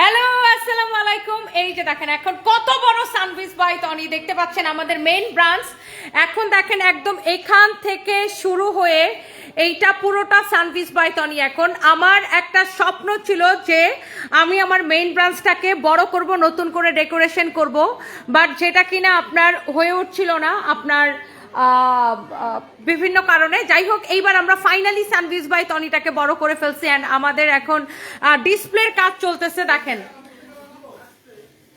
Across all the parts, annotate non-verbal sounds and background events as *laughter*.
Hello আসসালামু আলাইকুম। এই যে দেখেন, এখন কত বড় সানভিস বাই টনি দেখতে পাচ্ছেন আমাদের মেইন ব্রাঞ্চ এখন দেখেন একদম এখান থেকে শুরু হয়ে এইটা পুরোটা সানভিস বাই টনি এখন। আমার একটা স্বপ্ন ছিল যে আমি আমার মেইন ব্রাঞ্চটাকে বড় করব, নতুন করে ডেকোরেশন করব বাট যেটা কিনা আপনার হয়ে উঠছিল না, আপনার বিভিন্ন কারণে। যাই হোক এইবার আমরা ফাইনালি সানভিস বাই টনিটাকে বড় করে ফেলছি অ্যান্ড আমাদের এখন ডিসপ্লের কাজ চলতেছে দেখেন।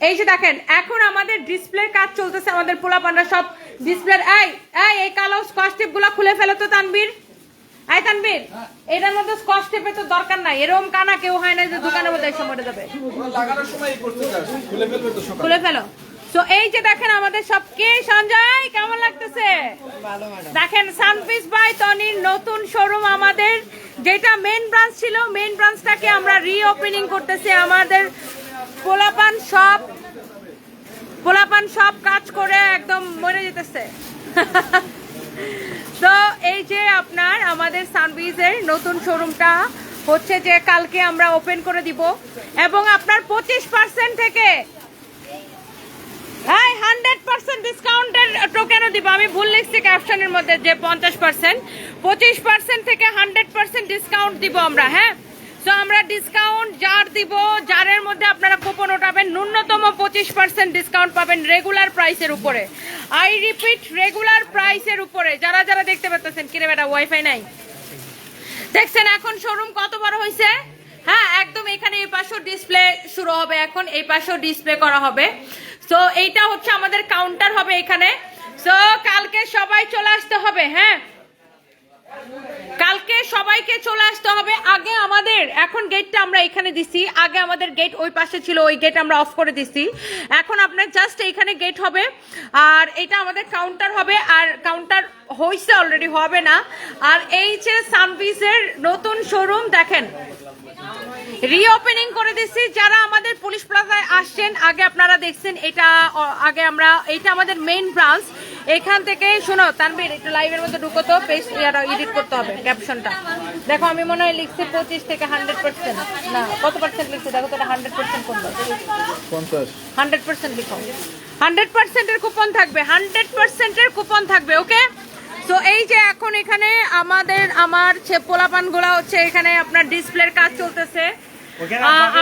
এই যে দেখেন এখন আমাদের ডিসপ্লের কাজ চলতেছে আমাদের পোলাপানরা সব ডিসপ্লের এই এই এই কালো স্কচ টেপগুলা খুলে ফেলো তো তানবীর এই তানবীর এটার মধ্যে স্কচ টেপের তো দরকার নাই। এরকম কানা কেউ হয় না যে দোকানের মধ্যে এসে মরে যাবে। লাগানোর সময় করতে চাস খুলে ফেলবে তো সকালে। খুলে ফেলো। তো এই যে দেখেন আমাদের সব কে সঞ্জয় কেমন লাগতেছে? দেখেন সানপিস বাই টনির নতুন শোরুম আমাদের যেটা মেন ব্রাঞ্চ ছিল মেন ব্রাঞ্চটাকে আমরা রিওপেনিং করতেছি। আমাদের পোলাপান সব পোলাপান সব কাজ করে একদম মরে যেতেছে। *laughs* তো এই যে আপনার আমাদের সানভিজের নতুন শোরুমটা হচ্ছে যে কালকে আমরা ওপেন করে দিব। এবং আপনার পঁচিশ পার্সেন্ট থেকে হ্যাঁ হান্ড্রেড পার্সেন্ট ডিসকাউন্টের টোকেনও দিব, আমি ভুল লিখছি ক্যাপশনের মধ্যে যে পঞ্চাশ পার্সেন্ট পঁচিশ পার্সেন্ট থেকে হান্ড্রেড পার্সেন্ট ডিসকাউন্ট দিব আমরা হ্যাঁ? তো আমরা ডিসকাউন্ট যার দিব, যারের মধ্যে আপনারা কুপন ওঠাবেন, ন্যূনতম পঁচিশ পার্সেন্ট ডিসকাউন্ট পাবেন রেগুলার প্রাইসের উপরে। আই রিপিট রেগুলার প্রাইসের উপরে। যারা যারা দেখতে পাচ্ছেন, কিরে বেটা ওয়াইফাই নাই? দেখছেন, এখন শোরুম কত বড় হয়েছে হ্যাঁ একদম এখানে এই পাশেও ডিসপ্লে শুরু হবে এখন, এই পাশেও ডিসপ্লে করা হবে। সো এইটা হচ্ছে আমাদের কাউন্টার হবে এখানে। সো কালকে সবাই চলে আসতে হবে হ্যাঁ? কালকে সবাইকে চলে আসতে হবে আগে আমাদের। এখন গেটটা আমরা এখানে দিছি। আগে আমাদের গেট ওই পাশে ছিল, ওই গেট আমরা অফ করে দিছি। এখন আপনার জাস্ট এইখানে গেট হবে। আর এটা আমাদের কাউন্টার হবে। আর কাউন্টার হয়েছে অলরেডি হবে না। আর এই যে সানভিসের নতুন শোরুম দেখেন। রিওপেনিং করে দিচ্ছি যারা আমাদের পুলিশ প্লাজায় আসছেন, আগে আপনারা দেখছেন, এটা, আগে আমরা, এটা আমাদের মেইন ব্রাঞ্চ এখান থেকে শোনো তানবির একটু লাইভের মধ্যে ঢুকো তো পেজ এডিট করতে হবে ক্যাপশনটা দেখো আমি মনে হয় লিখছি পঁচিশ থেকে হান্ড্রেড পার্সেন্ট না কত পার্সেন্ট লিখছি? দেখো তো হান্ড্রেড পার্সেন্ট পঞ্চাশ। হান্ড্রেড পার্সেন্ট লিখো। হান্ড্রেড পার্সেন্টের কুপন থাকবে হান্ড্রেড পার্সেন্টের কুপন থাকবে ওকে তো এই যে এখন এখানে আমাদের আমার পোলাপানগুলা হচ্ছে এখানে আপনার ডিসপ্লের কাজ চলতেছে।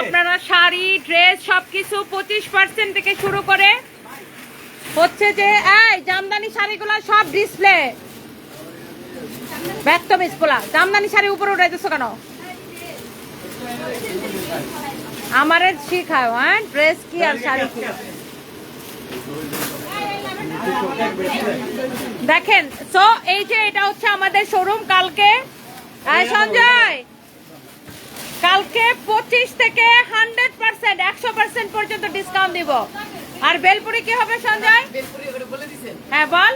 আপনারা শাড়ি ড্রেস সবকিছু পঁচিশ পার্সেন্ট থেকে শুরু করে হচ্ছে যে, এই জামদানি শাড়িগুলো সব ডিসপ্লে জামদানি শাড়ি উপরে কেন? আমারে শিখাও হ্যাঁ? ড্রেস কি আর শাড়ি দেখেন সো এই যে এটা হচ্ছে আমাদের শোরুম কালকে সঞ্জয়, কালকে পঁচিশ থেকে হান্ড্রেড পার্সেন্ট একশো পার্সেন্ট পর্যন্ত ডিসকাউন্ট দিব। আর বেলপুরি কি হবে সঞ্জয়? হ্যাঁ বল।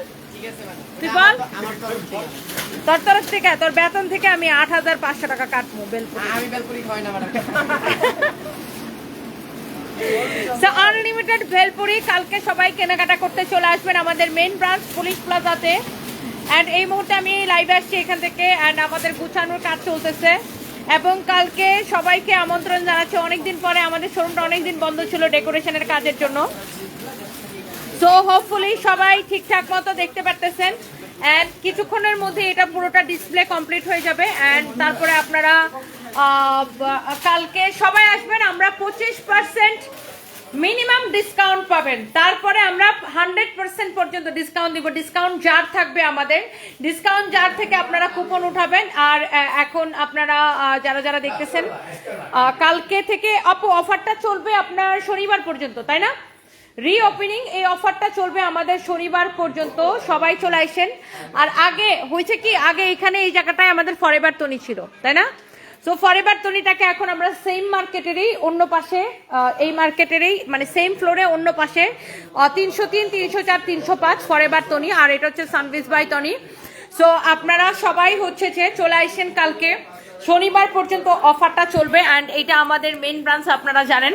তুই বল। তোর তরফ থেকে তোর বেতন থেকে আমি আট হাজার পাঁচশো টাকা কাটবো বেলপুরি। আমি বেলপুরি না আনলিমিটেড ভেলপুরি *laughs* কালকে সবাই কেনাকাটা করতে চলে আসবেন আমাদের মেন ব্রাঞ্চ পুলিশ প্লাজাতে অ্যান্ড এই মুহূর্তে আমি লাইভে আসছি এখান থেকে অ্যান্ড আমাদের গুছানোর কাজ চলতেছে। এবং কালকে সবাইকে আমন্ত্রণ জানাচ্ছি অনেকদিন পরে আমাদের শোরুমটা অনেকদিন বন্ধ ছিল ডেকোরেশনের কাজের জন্য। সো হোপফুলি সবাই ঠিকঠাক মতো দেখতে পারতেছেন। অ্যান্ড কিছুক্ষণের মধ্যে এটা পুরোটা ডিসপ্লে কমপ্লিট হয়ে যাবে। অ্যান্ড তারপরে আপনারা কালকে সবাই আসবেন, আমরা পঁচিশ পার্সেন্ট মিনিমাম ডিসকাউন্ট পাবেন। তারপরে আমরা হান্ড্রেড পার্সেন্ট পর্যন্ত ডিসকাউন্ট দিব। ডিসকাউন্ট জার থাকবে আমাদের। ডিসকাউন্ট জার থেকে আপনারা কুপন উঠাবেন। আর এখন আপনারা যারা যারা দেখতেছেন কালকে থেকে অপ অফারটা চলবে আপনার শনিবার পর্যন্ত, তাই না? রিওপেনিং এই অফারটা চলবে আমাদের শনিবার পর্যন্ত। সবাই চলে আসেন। আর আগে, হয়েছে কি? আগে এখানে এই জায়গাটায় আমাদের ফরেভার তনি ছিল, তাই না? সো ফরেভার তনিটাকে এখন আমরা সেম মার্কেটেরই অন্য পাশে এই মার্কেটেরই মানে সেম ফ্লোরে অন্য পাশে তিনশো তিন, তিনশো চার, তিনশো পাঁচ ফরেভার তনি আর এটা হচ্ছে সানভিস বাই তনি সো আপনারা সবাই হচ্ছে যে চলে আসেন কালকে। শনিবার পর্যন্ত অফারটা চলবে অ্যান্ড এটা আমাদের মেন ব্রাঞ্চ আপনারা জানেন।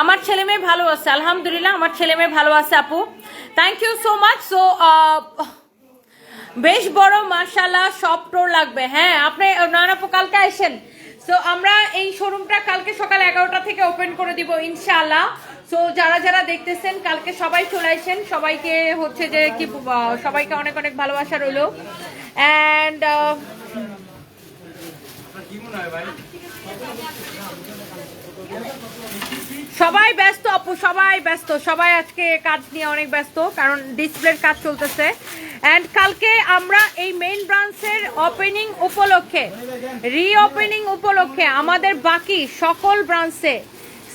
আমার ছেলে মেয়ে ভালো আছে, আলহামদুলিল্লাহ আমার ছেলে মেয়ে ভালো আছে আপু। Thank you so much so বেশ বড় মার্শাল্লাহ সব প্রো লাগবে। হ্যাঁ আপনি নানাপু কালকে আসেন। সো আমরা এই শোরুমটা কালকে সকাল এগারোটা থেকে ওপেন করে দিব ইনশাল্লাহ সো যারা যারা দেখতেছেন, কালকে সবাই চলে আসেন। সবাইকে হচ্ছে যে কি সবাইকে অনেক অনেক ভালোবাসা রইল। অ্যান্ড সবাই ব্যস্ত আপু সবাই ব্যস্ত। সবাই আজকে কাজ নিয়ে অনেক ব্যস্ত, কারণ ডিসপ্লের কাজ চলতেছে। অ্যান্ড কালকে আমরা এই মেইন ব্রাঞ্চের ওপেনিং উপলক্ষে রিওপেনিং উপলক্ষে আমাদের বাকি সকল ব্রাঞ্চে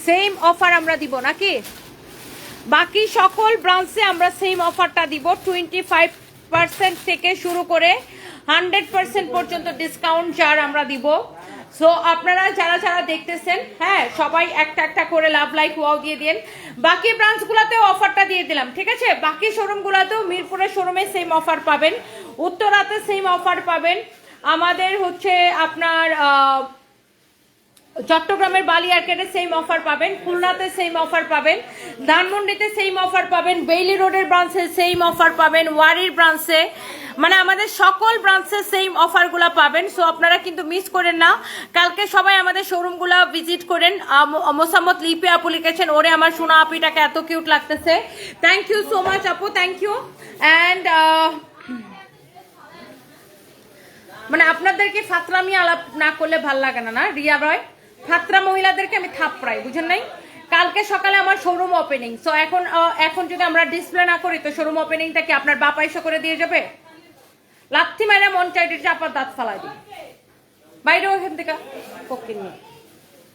সেম অফার আমরা দিব, নাকি? বাকি সকল ব্রাঞ্চে আমরা সেম অফারটা দিব টোয়েন্টি ফাইভ পার্সেন্ট থেকে শুরু করে হান্ড্রেড পার্সেন্ট পর্যন্ত ডিসকাউন্ট যার আমরা দিব। সো আপনারা যারা যারা দেখতেছেন হ্যাঁ সবাই একটা একটা করে লাভ লাইক ওয়াও দিয়ে দিন। বাকি ব্রাঞ্চগুলোতেও অফারটা দিয়ে দিলাম, ঠিক আছে? বাকি শোরুমগুলোতেও মিরপুরের শোরুমে সেম অফার পাবেন, উত্তরাতে সেম অফার পাবেন। আমাদের হচ্ছে আপনার চট্টগ্রামের বালি আর্কেটে সেম অফার পাবেন, খুলনাতে সেম অফার পাবেন, ধানমন্ডিতে সেম অফার পাবেন, বেইলি রোডের ব্রাঞ্চে সেম অফার পাবেন, ওয়ারির ব্রাঞ্চে মানে আমাদের সকল ব্রাঞ্চে সেম অফারগুলো পাবেন। সো আপনারা কিন্তু মিস করেন না। কালকে সবাই আমাদের শোরুমগুলো ভিজিট করেন। মোসাম্মদ লিপি আপু লিখেছেন, ওরে আমার সোনা আপিটাকে এত কিউট লাগতেছে। থ্যাংক ইউ সো মাচ আপু থ্যাংক ইউ অ্যান্ড মানে আপনাদেরকে ফাতরামি আলাপ না করলে ভালো লাগে না না? রিয়া রয়? ফাতরা মহিলাদেরকে আমি থাপড়াই, বুঝেন নাই? কালকে সকালে আমার শোরুম ওপেনিং সো এখন এখন যদি আমরা ডিসপ্লে না করি, তো শোরুম ওপেনিংটা কি আপনার বাপা এসে করে দিয়ে যাবে? লাথি মাইরা মন চাইতে চাপার দাঁত ফালাই দিই। বাইরে ওখান থেকে পক্ষিন নিয়ে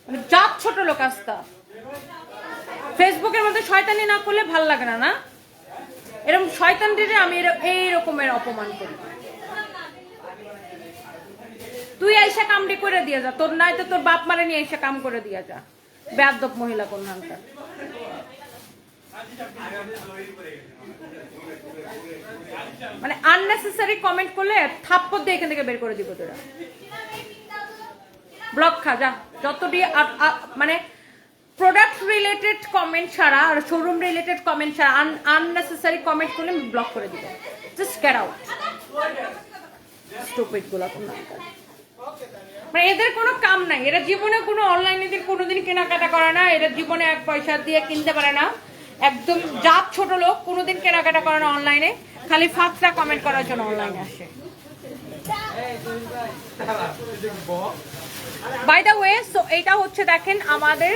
মানে জাত ছোট লোক আস্তা। ফেসবুকের মধ্যে শয়তানি না করলে ভালো লাগে না না? এরকম শয়তান দিলে আমি এর- এই রকমের অপমান করি তুই আইসা কামটি করে দিয়ে যা। তোর নাই তো তোর বাপ মারে নিয়ে এসে কাম করে দিয়ে যা। বেয়াদব মহিলা হানকার মানে আননেসেসারি কমেন্ট করলে থাপ্পড় দিয়ে এখান থেকে বের করে দিব তোরা। ব্লক খা, যা। যতটি মানে প্রোডাক্ট রিলেটেড কমেন্ট ছাড়া আর শোরুম রিলেটেড কমেন্ট ছাড়া আননেসেসারি কমেন্ট করলে ব্লক করে দিব। জাস্ট গেট আউট স্টুপিডগুলা কোন মানে এদের কোনো কাম নাই। এরা জীবনে কোনো অনলাইনে দিয়ে কোনোদিন কেনাকাটা করে না। এরা জীবনে এক পয়সা দিয়ে কিনতে পারে না। একদম জাত ছোট লোক কোনোদিন কেনাকাটা করে না অনলাইনে খালি ফাঁকটা কমেন্ট করার জন্য অনলাইনে আসে। বাই দ্য ওয়ে সো এটা হচ্ছে দেখেন আমাদের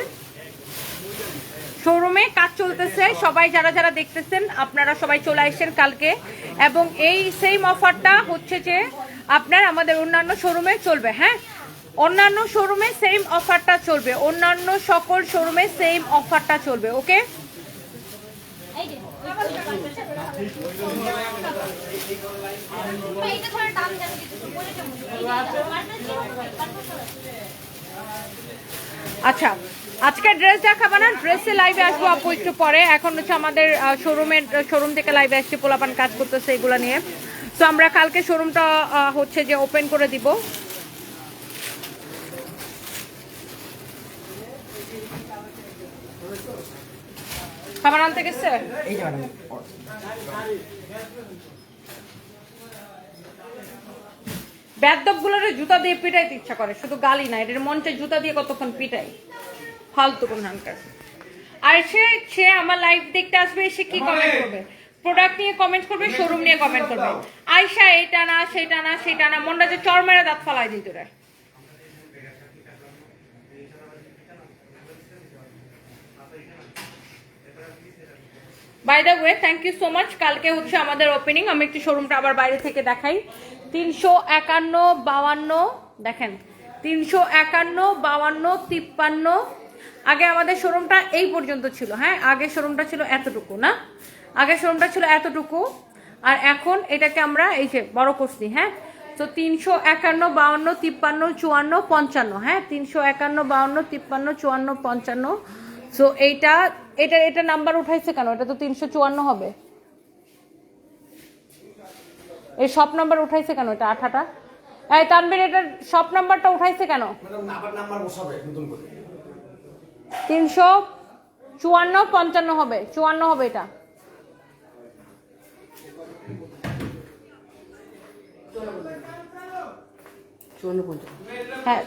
শোরুমে কাজ চলতেছে। সবাই যারা যারা দেখতেছেন, আপনারা সবাই চলে আসছেন কালকে। এবং এই সেম অফারটা হচ্ছে যে আপনার আমাদের অন্যান্য শোরুমে চলবে হ্যাঁ? অন্যান্য শোরুমে সেম অফারটা চলবে, অন্যান্য সকল শোরুমে সেম অফারটা চলবে ওকে আচ্ছা আজকে ড্রেস দেখাবো না ড্রেসে লাইভে আসব আপু একটু পরে। এখন হচ্ছে আমাদের শোরুমের শোরুম থেকে লাইভে আসছে, পোলাপান কাজ করতেছে এগুলো নিয়ে। তো আমরা কালকে শোরুমটা হচ্ছে যে ওপেন করে দিব। খাবার আনতে গেছে? এই যে ম্যাডাম ব্যাদবগুলোর জুতা দিয়ে পিটাইতে ইচ্ছা করে শুধু গালি না এটার মঞ্চে জুতা দিয়ে কতক্ষণ পিটাই ফালতু কোন হানকার আর সে সে আমার লাইভ দেখতে আসবে সে কি কমেন্ট করবে? প্রোডাক্ট নিয়ে কমেন্ট করবে শোরুম নিয়ে কমেন্ট করবে। আয়সা এইটা না সেটা না সেটা না মনটা যে চর মেরে দাঁত ফালাই দিত রে। By the way thank you so much কালকে হচ্ছে আমাদের ওপেনিং আমি একটু শোরুমটা আবার বাইরে থেকে দেখাই। তিনশো একান্ন বাউান্ন দেখেন তিনশো একান্ন বাউান্ন তিপ্পান্ন। আগে আমাদের শোরুমটা এই পর্যন্ত ছিল হ্যাঁ? আগে শোরুমটা ছিল এতটুকু না? আগে শোরুমটা ছিল এতটুকু। আর এখন এটাকে আমরা এই যে বড় করছি হ্যাঁ? তো তিনশো একান্ন বাউান্ন তিপ্পান্ন চুয়ান্ন পঞ্চান্ন হ্যাঁ? তিনশো একান্ন বাউান্ন তিপ্পান্ন চুয়ান্ন পঞ্চান্ন। সো এইটা এটা এটা নাম্বার উঠাইছে কেন? এটা তো তিনশো চুয়ান্ন হবে। এই সব নাম্বার উঠাইছে কেন এটা আঠাটা? এই তানবীর এটার সব নাম্বারটা উঠাইছে কেন? তিনশো চুয়ান্ন পঞ্চান্ন হবে চুয়ান্ন হবে এটা। হ্যাঁ।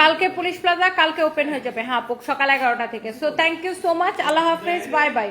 কালকে পুলিশ প্লাজা, কালকে ওপেন হয়ে যাবে। হ্যাঁ সকাল এগারোটা থেকে। So thank you so much আল্লাহ হাফেজ। Bye bye